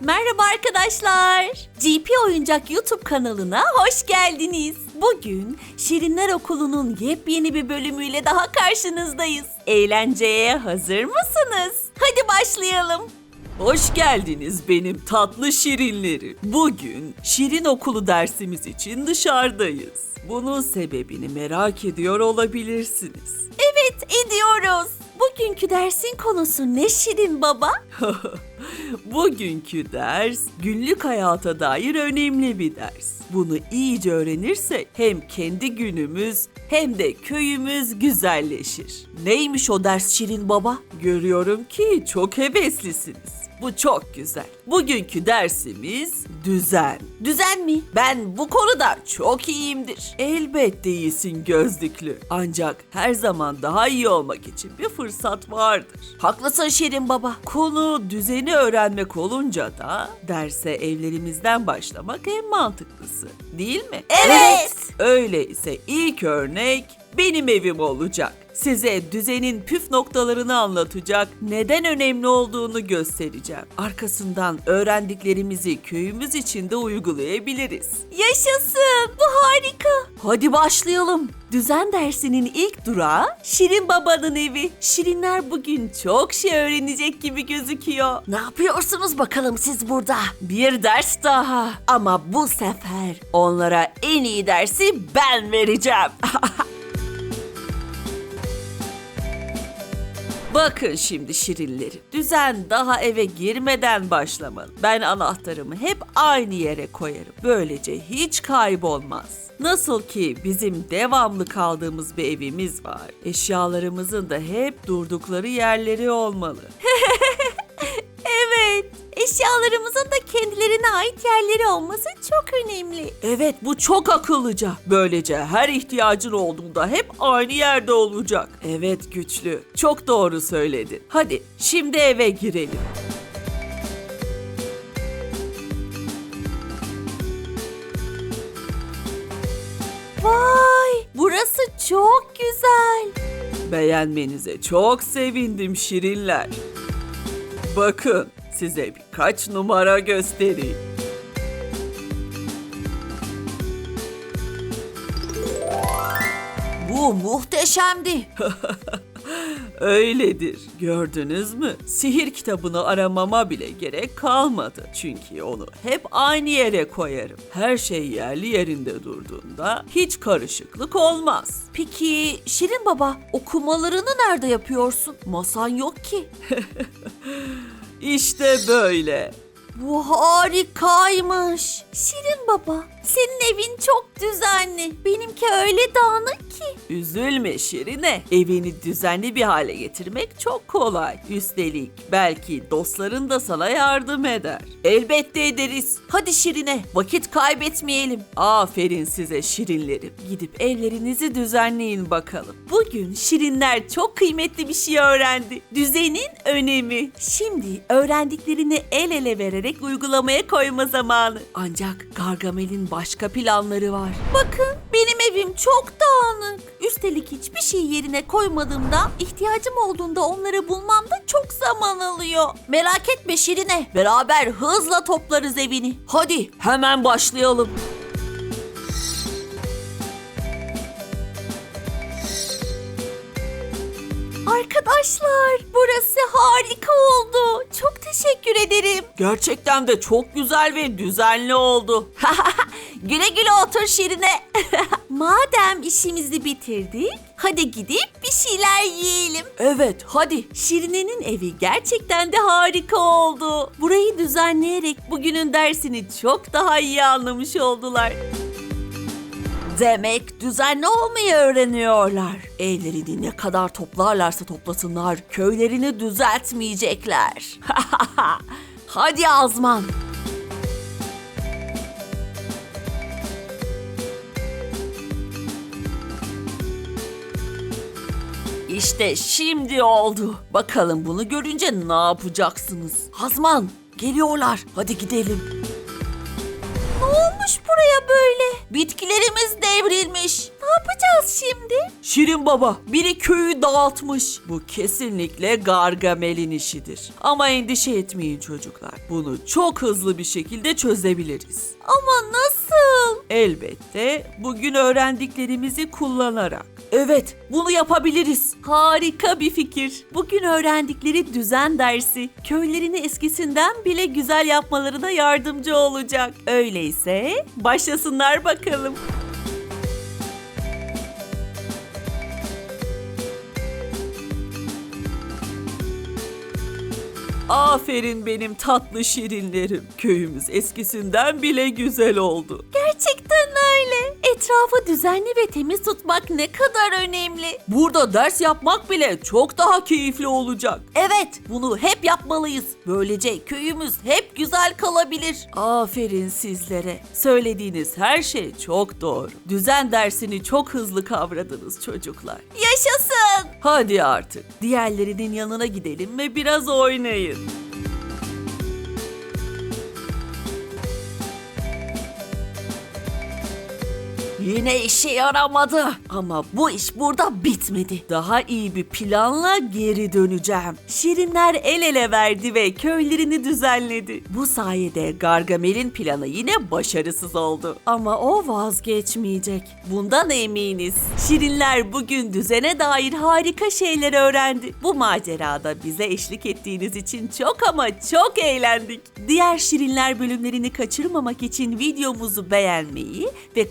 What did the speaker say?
Merhaba arkadaşlar. GP Oyuncak YouTube kanalına hoş geldiniz. Bugün Şirinler Okulu'nun yepyeni bir bölümüyle daha karşınızdayız. Eğlenceye hazır mısınız? Hadi başlayalım. Hoş geldiniz benim tatlı şirinlerim. Bugün Şirin Okulu dersimiz için dışarıdayız. Bunun sebebini merak ediyor olabilirsiniz. Evet, ediyoruz. Bugünkü dersin konusu ne Şirin baba? Bugünkü ders günlük hayata dair önemli bir ders. Bunu iyice öğrenirsek hem kendi günümüz hem de köyümüz güzelleşir. Neymiş o ders Şirin baba? Görüyorum ki çok heveslisiniz. Bu çok güzel. Bugünkü dersimiz düzen. Düzen mi? Ben bu konuda çok iyiyimdir. Elbette iyisin gözlüklü. Ancak her zaman daha iyi olmak için bir fırsat vardır. Haklısın Şirin baba. Konu düzeni öğrenmek olunca da derse evlerimizden başlamak en mantıklısı. Değil mi? Evet. Öyleyse ilk örnek benim evim olacak. Size düzenin püf noktalarını anlatacak, neden önemli olduğunu göstereceğim. Arkasından öğrendiklerimizi köyümüz içinde uygulayabiliriz. Yaşasın! Bu harika. Hadi başlayalım. Düzen dersinin ilk durağı Şirin Baba'nın evi. Şirinler bugün çok şey öğrenecek gibi gözüküyor. Ne yapıyorsunuz bakalım siz burada? Bir ders daha. Ama bu sefer onlara en iyi dersi ben vereceğim. Bakın şimdi şirinlerim. Düzen daha eve girmeden başlamalı. Ben anahtarımı hep aynı yere koyarım. Böylece hiç kaybolmaz. Nasıl ki bizim devamlı kaldığımız bir evimiz var. Eşyalarımızın da hep durdukları yerleri olmalı. Evet. Eşyalarımızın da kendilerine ait yerleri olması çok önemli. Evet bu çok akıllıca. Böylece her ihtiyacın olduğunda hep aynı yerde olacak. Evet güçlü. Çok doğru söyledin. Hadi şimdi eve girelim. Vay! Burası çok güzel. Beğenmenize çok sevindim şirinler. Bakın size birkaç numara göstereyim. Bu muhteşemdi. Öyledir. Gördünüz mü? Sihir kitabını aramama bile gerek kalmadı. Çünkü onu hep aynı yere koyarım. Her şey yerli yerinde durduğunda hiç karışıklık olmaz. Peki Şirin baba okumalarını nerede yapıyorsun? Masan yok ki. İşte böyle. Bu harikaymış. Şirin baba senin evin çok düzenli. Benimki öyle dağınık. Üzülme Şirine. Evini düzenli bir hale getirmek çok kolay. Üstelik belki dostların da sana yardım eder. Elbette ederiz. Hadi Şirine vakit kaybetmeyelim. Aferin size Şirinlerim. Gidip evlerinizi düzenleyin bakalım. Bugün Şirinler çok kıymetli bir şey öğrendi. Düzenin önemi. Şimdi öğrendiklerini el ele vererek uygulamaya koyma zamanı. Ancak Gargamel'in başka planları var. Bakın benim evim çok dağınık. Üstelik hiçbir şey yerine koymadığımda ihtiyacım olduğunda onları bulmamda çok zaman alıyor. Merak etme Şirine. Beraber hızla toplarız evini. Hadi hemen başlayalım. Arkadaşlar burası harika oldu. Çok teşekkür ederim. Gerçekten de çok güzel ve düzenli oldu. Güle güle otur Şirine. Madem işimizi bitirdik, hadi gidip bir şeyler yiyelim. Evet hadi. Şirine'nin evi gerçekten de harika oldu. Burayı düzenleyerek bugünün dersini çok daha iyi anlamış oldular. Demek düzenli olmayı öğreniyorlar. Evlerini ne kadar toplarlarsa toplasınlar köylerini düzeltmeyecekler. Hadi Azman. İşte şimdi oldu. Bakalım bunu görünce ne yapacaksınız? Hazman, geliyorlar. Hadi gidelim. Ne olmuş buraya böyle? Bitkilerimiz devrilmiş. Ne yapacağız şimdi? Şirin baba biri köyü dağıtmış. Bu kesinlikle Gargamel'in işidir. Ama endişe etmeyin çocuklar. Bunu çok hızlı bir şekilde çözebiliriz. Ama nasıl? Elbette bugün öğrendiklerimizi kullanarak. Evet, bunu yapabiliriz. Harika bir fikir. Bugün öğrendikleri düzen dersi köylerini eskisinden bile güzel yapmalarına yardımcı olacak. Öyleyse başlasınlar bakalım. Aferin benim tatlı şirinlerim. Köyümüz eskisinden bile güzel oldu. Gerçekten. Etrafı düzenli ve temiz tutmak ne kadar önemli. Burada ders yapmak bile çok daha keyifli olacak. Evet, bunu hep yapmalıyız. Böylece köyümüz hep güzel kalabilir. Aferin sizlere. Söylediğiniz her şey çok doğru. Düzen dersini çok hızlı kavradınız çocuklar. Yaşasın. Hadi artık diğerlerinin yanına gidelim ve biraz oynayın. Yine işe yaramadı. Ama bu iş burada bitmedi. Daha iyi bir planla geri döneceğim. Şirinler el ele verdi ve köylerini düzenledi. Bu sayede Gargamel'in planı yine başarısız oldu. Ama o vazgeçmeyecek. Bundan eminiz. Şirinler bugün düzene dair harika şeyler öğrendi. Bu macerada bize eşlik ettiğiniz için çok ama çok eğlendik. Diğer Şirinler bölümlerini kaçırmamak için videomuzu beğenmeyi ve